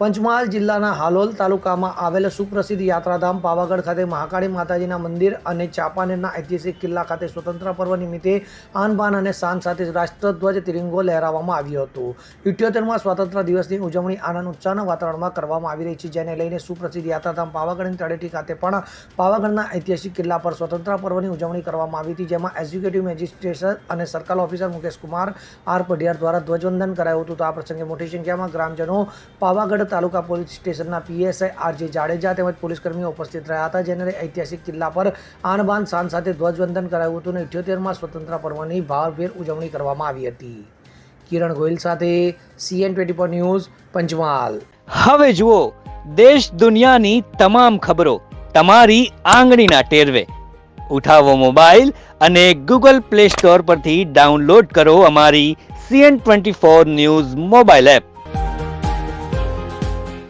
પંચમહાલ જિલ્લાના હાલોલ તાલુકામાં આવેલ સુપ્રસિદ્ધ યાત્રાધામ પાવાગઢ ખાતે મહાકાળી માતાજીના મંદિર અને ચાંપાનેરના ઐતિહાસિક કિલ્લા ખાતે સ્વતંત્ર પર્વ નિમિત્તે આનબાન અને શાન સાથે રાષ્ટ્રધ્વજ તિરંગો લહેરાવવામાં આવ્યો હતો. ઇઠ્યોતેરમાં સ્વાતંત્ર્ય દિવસની ઉજવણી આનંદ ઉત્સાહના વાતાવરણમાં કરવામાં આવી રહી છે, જેને લઈને સુપ્રસિદ્ધ યાત્રાધામ પાવાગઢની તળેટી ખાતે પણ પાવાગઢના ઐતિહાસિક કિલ્લા પર સ્વતંત્ર પર્વની ઉજવણી કરવામાં આવી હતી, જેમાં એક્ઝિક્યુટિવ મેજિસ્ટ્રેશન અને circle officer Mukesh Kumar, R Padhiyar દ્વારા ધ્વજવંદન કરાયું હતું. તો આ પ્રસંગે મોટી સંખ્યામાં ગ્રામજનો પાવાગઢ તાલુકા પોલીસ સ્ટેશનના પીએસઆઈ આરજે જાડેજા તેમજ પોલીસકર્મીઓ ઉપસ્થિત રહ્યા હતા, જેને ઐતિહાસિક કિલ્લા પર આનબાન શાન સાથે ધ્વજવંદન કરાયું હતું અને ઇઠ્યોતેરમાં સ્વતંત્ર પર્વની ભારભેર ઉજવણી કરવામાં આવી હતી. કિરણ ગોયલ સાથે સીએન ટ્વેન્ટી ન્યૂઝ, પંચમહાલ. હવે જુઓ, દેશ દુનિયાની તમામ ખબરો તમારી આંગળીના ટેરવે. ઉઠાવો મોબાઈલ અને ગૂગલ પ્લે સ્ટોર પરથી ડાઉનલોડ કરો અમારી CN twenty four news mobile app.